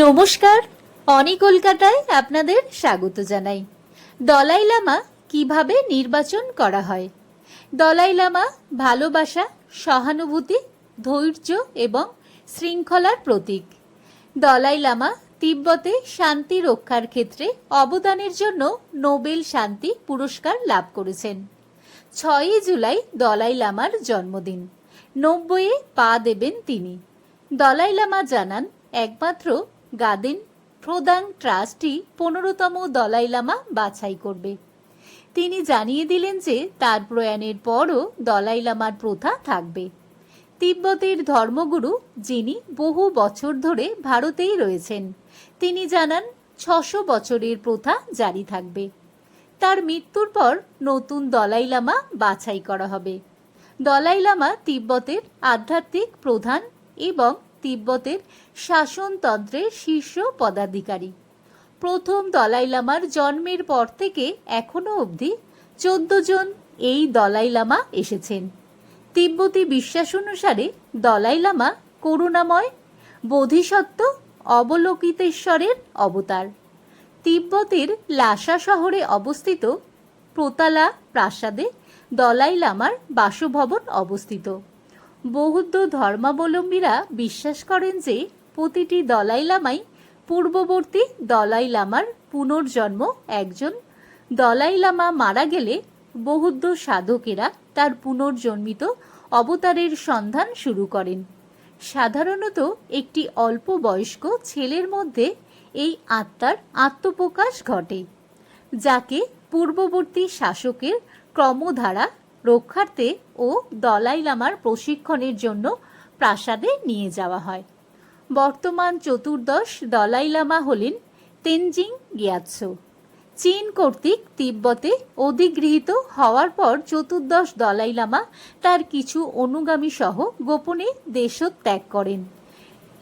নমস্কার, অনি কলকাতায় আপনাদের স্বাগত জানাই। দলাই লামা কীভাবে নির্বাচন করা হয়? দলাই লামা ভালোবাসা, সহানুভূতি, ধৈর্য এবং শৃঙ্খলার প্রতীক। দলাই লামা তিব্বতে শান্তি রক্ষার ক্ষেত্রে অবদানের জন্য নোবেল শান্তি পুরস্কার লাভ করেছেন। ছয়ই জুলাই দলাই লামার জন্মদিন। নব্বইয়ে পা দেবেন তিনি। দলাই লামা জানান, একমাত্র গাদিন প্রদান ট্রাস্টই পনেরোতম দলাই লামা বাছাই করবে। তিনি জানিয়ে দিলেন যে তার প্রয়াণের পরও দলাই লামার প্রথা থাকবে। তিব্বতের ধর্মগুরু, যিনি বহু বছর ধরে ভারতেই রয়েছেন, তিনি জানান, ছশো বছরের প্রথা জারি থাকবে। তার মৃত্যুর পর নতুন দলাই লামা বাছাই করা হবে। দলাই লামা তিব্বতের আধ্যাত্মিক প্রধান এবং তিব্বতের শাসনতন্ত্রের শীর্ষ পদাধিকারী। প্রথম দলাই লামার জন্মের পর থেকে এখনও অবধি চোদ্দ জন এই দলাই লামা এসেছেন। তিব্বতী বিশ্বাস অনুসারে দলাই লামা করুণাময়, বোধিসত্ত্ব, অবলোকিতেশ্বরের অবতার। তিব্বতের লাসা শহরে অবস্থিত প্রতালা প্রাসাদে দলাই লামার বাসভবন অবস্থিত। বৌদ্ধ ধর্মাবলম্বীরা বিশ্বাস করেন যে প্রতিটি দলাই লামাই পূর্ববর্তী দলাই লামার পুনর্জন্ম একজন দলাই লামা মারা গেলে বৌদ্ধ সাধকেরা তার পুনর্জন্মিত অবতারের সন্ধান শুরু করেন। সাধারণত একটি অল্প বয়স্ক ছেলের মধ্যে এই আত্মার আত্মপ্রকাশ ঘটে, যাকে পূর্ববর্তী শাসকের ক্রমধারা রক্ষার্থে ও দলাই লামার প্রশিক্ষণের জন্য প্রাসাদে নিয়ে যাওয়া হয়। বর্তমান চতুর্দশ দলাই লামা হলেন তেনজিং গিয়াৎসো। চীন কর্তৃক তিব্বতে অধিগৃহীত হওয়ার পর চতুর্দশ দলাই লামা তার কিছু অনুগামী সহ গোপনে দেশত্যাগ করেন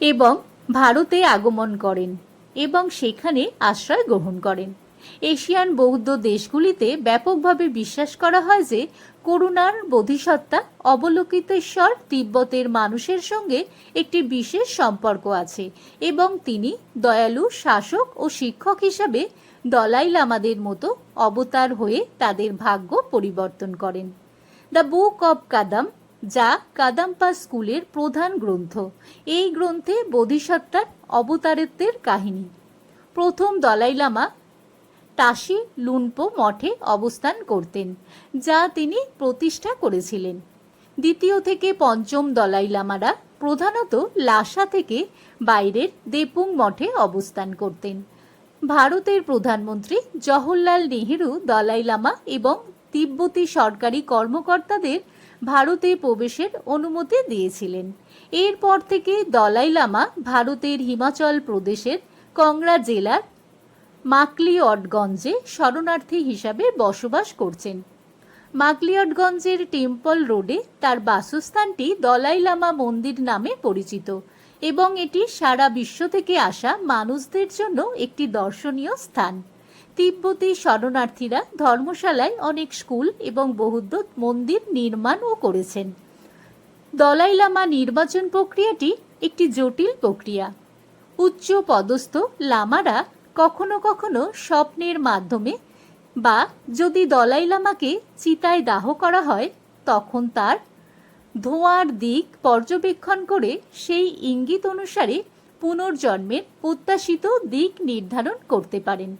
এবং ভারতে আগমন করেন এবং সেখানে আশ্রয় গ্রহণ করেন। এশিয়ান বৌদ্ধ দেশগুলিতে ব্যাপকভাবে বিশ্বাস করা হয় যে করুণার বোধিসত্ত্বা অবলোকিতেশ্বর তিব্বতের মানুষের সঙ্গে একটি বিশেষ সম্পর্ক আছে এবং তিনি দয়ালু শাসক ও শিক্ষক হিসাবে দলাই লামাদের মতো অবতার হয়ে তাদের ভাগ্য পরিবর্তন করেন। দ্য বুক অব কাদাম, যা কাদাম্পা স্কুলের প্রধান গ্রন্থ, এই গ্রন্থে বোধিসত্ত্বার অবতারত্বের কাহিনী। প্রথম দলাই লামা তাসি, লুনপো মঠে অবস্থান করতেন, যা তিনি প্রতিষ্ঠা করেছিলেন। দ্বিতীয় থেকে পঞ্চম দলাই লামারা প্রধানত লাসা থেকে বাইরের দেপুং মঠে অবস্থান করতেন। ভারতের প্রধানমন্ত্রী জওহরলাল নেহেরু দলাই লামা এবং তিব্বতী সরকারি কর্মকর্তাদের ভারতে প্রবেশের অনুমতি দিয়েছিলেন। এরপর থেকে দলাই লামা ভারতের হিমাচল প্রদেশের কংড়া জেলার মাকলিয়টগঞ্জে শরণার্থী হিসাবে বসবাস করছেন। মাকলিয়টগঞ্জের টেম্পল রোডে তার বাসস্থানটি দলাই লামা মন্দির নামে পরিচিত এবং এটি সারা বিশ্ব থেকে আসা মানুষদের জন্য একটি দর্শনীয় স্থান। তিব্বতী শরণার্থীরা ধর্মশালায় অনেক স্কুল এবং বৌদ্ধ মন্দির নির্মাণও করেছেন। দলাই লামা নির্বাচন প্রক্রিয়াটি একটি জটিল প্রক্রিয়া। উচ্চ পদস্থ লামারা কখনো কখনো স্বপ্নের মাধ্যমে বা যদি দলাই লামাকে চিতায় দাহ করা হয়, তখন তার ধোঁয়ার দিক পর্যবেক্ষণ করে সেই ইঙ্গিত অনুসারে পুনর্জন্মের প্রত্যাশিত দিক নির্ধারণ করতে পারেন।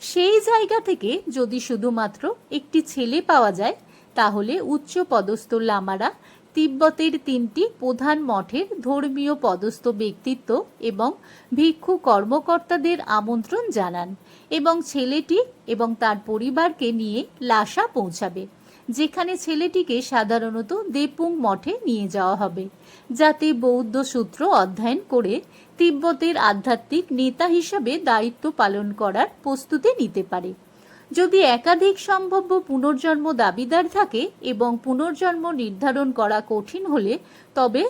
সেই জায়গা থেকে যদি শুধুমাত্র একটি ছেলে পাওয়া যায়, তাহলে উচ্চ পদস্থ লামারা তিব্বতের তিনটি প্রধান মঠের ধর্মীয় পদস্থ ব্যক্তিত্ব এবং ভিক্ষু কর্মকর্তাদের আমন্ত্রণ জানান এবং ছেলেটি এবং তার পরিবারকে নিয়ে লাসা পৌঁছাবে, যেখানে ছেলেটিকে সাধারণত দেপুং মঠে নিয়ে যাওয়া হবে, যাতে বৌদ্ধ সূত্র অধ্যয়ন করে তিব্বতের আধ্যাত্মিক নেতা হিসাবে দায়িত্ব পালন করার প্রস্তুতি নিতে পারে। যদি একাধিক সম্ভাব্য পুনর্জন্ম দাবিদার থাকে এবং পুনর্জন্ম নির্ধারণ করা কঠিন হলে তবে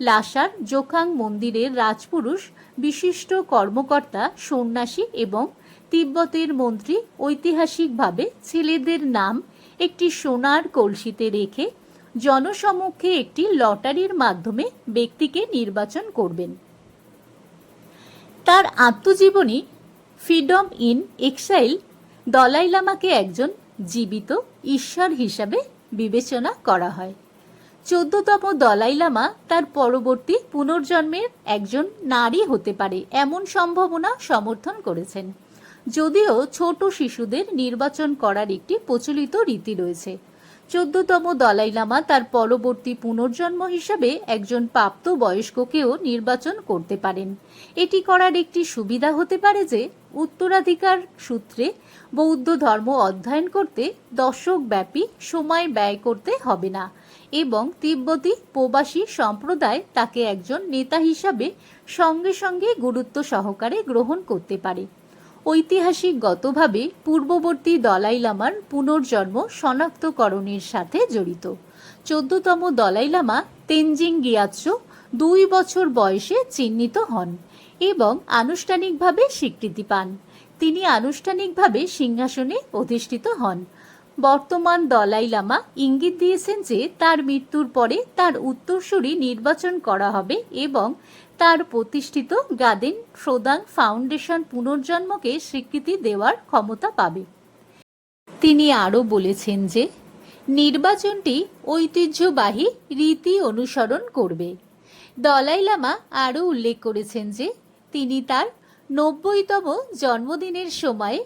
লাসার জোখাং মন্দিরের রাজপুরুষ, বিশিষ্ট কর্মকর্তা, সন্ন্যাসী এবং তিব্বতের মন্ত্রী ঐতিহাসিকভাবে ছেলেদের নাম একটি সোনার কলসিতে রেখে জনসমক্ষে একটি লটারির মাধ্যমে ব্যক্তিকে নির্বাচন করবেন। তার আত্মজীবনী ফ্রিডম ইন এক্সাইল দলাই লামাকে একজন জীবিত ঈশ্বর হিসাবে বিবেচনা করা হয়। চোদ্দতম দলাই লামা তার পরবর্তী পুনর্জন্মের একজন নারী হতে পারে এমন সম্ভাবনা সমর্থন করেছেন। যদিও ছোট শিশুদের নির্বাচন করার একটি প্রচলিত রীতি রয়েছে। চোদ্দতম দলাই লামা তার পরবর্তী পুনর্জন্ম হিসাবে একজন প্রাপ্ত বয়স্ককেও নির্বাচন করতে পারেন। এটি করার একটি সুবিধা হতে পারে যে উত্তরাধিকার সূত্রে বৌদ্ধ ধর্ম অধ্যয়ন করতে দশকব্যাপী সময় ব্যয় করতে হবে না এবং তিব্বতী প্রবাসী সম্প্রদায় তাকে একজন নেতা হিসাবে সঙ্গে সঙ্গে গুরুত্ব সহকারে গ্রহণ করতে পারে। ঐতিহাসিকগতভাবে পূর্ববর্তী দলাই লামার পুনর্জন্ম শনাক্তকরণের সাথে জড়িত। চোদ্দতম দলাই লামা তেনজিং গিয়াৎসো দুই বছর বয়সে চিহ্নিত হন। এবং আনুষ্ঠানিকভাবে স্বীকৃতি পান। তিনি আনুষ্ঠানিকভাবে সিংহাসনে অধিষ্ঠিত হন। বর্তমান দলাই লামা ইঙ্গিত দিয়েছেন যে, তার মৃত্যুর পরে তার উত্তরসূরি নির্বাচন করা হবে এবং তার প্রতিষ্ঠিত গাদেন প্রদান ফাউন্ডেশন পুনর্জন্মকে স্বীকৃতি দেওয়ার ক্ষমতা পাবে। তিনি আরও বলেছেন যে, নির্বাচনটি ঐতিহ্যবাহী রীতি অনুসরণ করবে। দলাই লামা আরও উল্লেখ করেছেন যে তিনি তার নব্বইতম জন্মদিনের সময়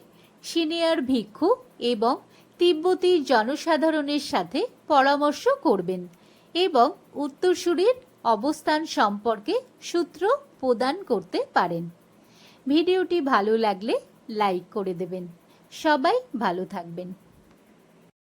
সিনিয়র ভিক্ষু এবং তিব্বতী জনসাধারণের সাথে পরামর্শ করবেন এবং উত্তরসূরির অবস্থান সম্পর্কে সূত্র প্রদান করতে পারেন। ভিডিওটি ভালো লাগলে লাইক করে দেবেন। সবাই ভালো থাকবেন।